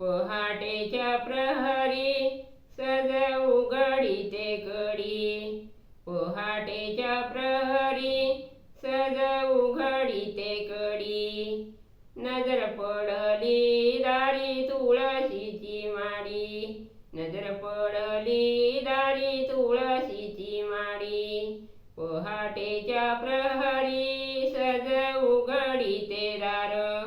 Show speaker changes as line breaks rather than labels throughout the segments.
पहाटेच्या प्रहरी सज उघडीते कडी. पहाटेच्या प्रहरी सज उघडीते कडी. नजर पडली दारी तुळशीची माडी. नजर पडली दारी तुळशीची माडी. पहाटेच्या प्रहरी सज उघडीते दार.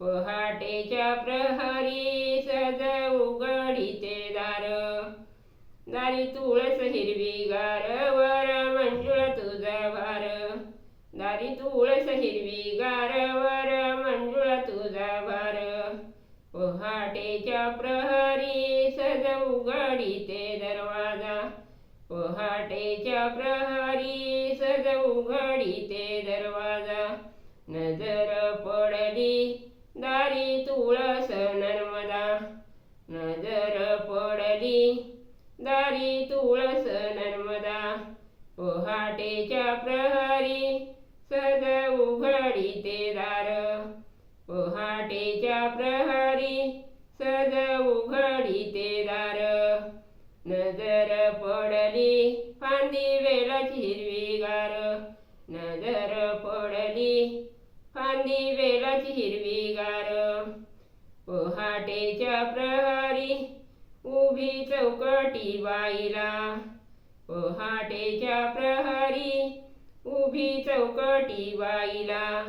पहाटेच्या प्रहरी सज उघडीते दार. दारी तुळस हिरवी गार वर मंजुळ तुझा भार. दारी तुळस हिरवी गार वर मंजुळ तुझा भार. पहाटेच्या प्रहरी सज उघडीते दरवाजा. पहाटेच्या प्रहरी सज उघडीते दरवाजा. नजर पडली दारी तुळस पहाटेच्या प्रहरी सज उघडीते दार. पहाटेच्या प्रहरी सज उघडीते दार. नजर पडली फांदी वेलाची हिरवीगार. नजर पडली फांदी वेलाची हिरवीगार. पहाटेच्या प्रहरी उभी चौकटी बाईला. पहाटेच्या प्रहरी उभी चौकटी बाईला.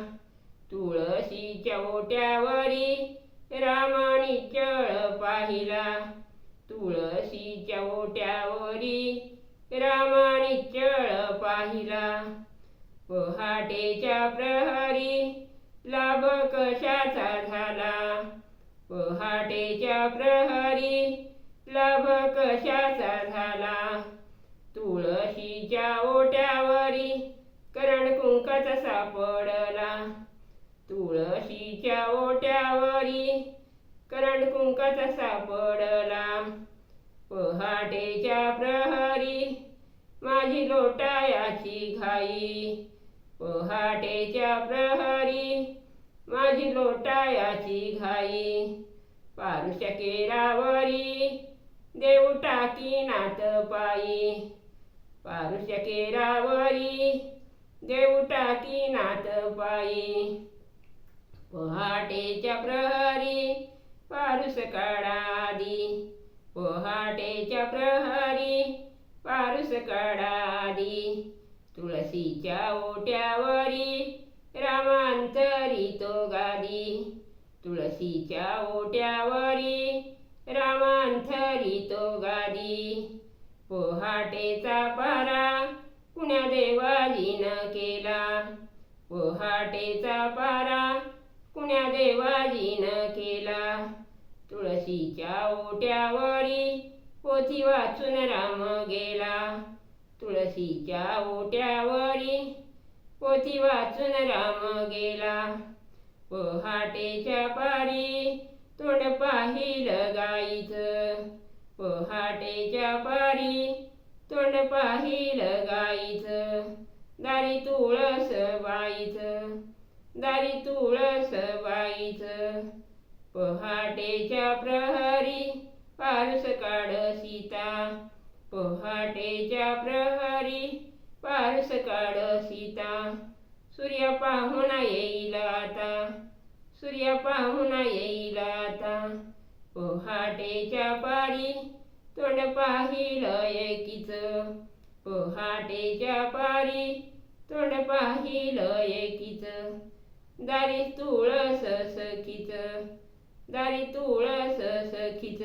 तुळशीच्या ओट्यावरी रामानी चळ पाहिला. तुळशीच्या ओट्यावरी रामानी चळ पाहिला. पहाटेच्या प्रहरी लाभ कशाचा झाला? पहाटेच्या प्रहरी लाभ कशाचा झाला? तुळशीच्या ओट्यावरी करण कुंकाचा सापडला. तुळशीच्या ओट्यावरी करण कुंकाचा सापडला. पहाटेच्या प्रहरी माझी लोटायाची घाई. पहाटेच्या प्रहरी माझी लोटायाची घाई. पारुष्य केरावरी देऊ टाकी नात पायी पारुष्य केरावरी देऊ टाकी नात पायी पहाटेच्या प्रहरी पारुस काढादी पहाटेच्या प्रहरी पारुस काढादी तुळशीच्या ओट्यावरी रामांतरी तो गादी तुळशीच्या ओट्यावरी रामांतरी तो गादी पहाटेचा पारा कुण्या देवाजीनं केला? पहाटेचा पारा कुण्या देवाजीनं केला? तुळशीच्या ओट्यावरी पोथी वाचून राम गेला. तुळशीच्या ओट्यावरी पोथी वाचून राम गेला. पहाटेच्या पारी तोंड पाहिलं गाईचं. पहाटेच्या पारी तोंड पाहिलं गाईचं. दारी तुळस बाईचं. दारी तुळस बाईचं. पहाटेच्या प्रहरी पारस काढ सीता. पहाटेच्या प्रहरी पारस काढ सीता. सूर्य पाहुणा येईल आता. सूर्य पाहुणा येईल आता. पहाटेच्या पारी तोंड पाहिलं एकीच. पहाटेच्या पारी तोंड पाहिलं एकीच. दारी तुळस सखीच. दारी तुळस सखीच.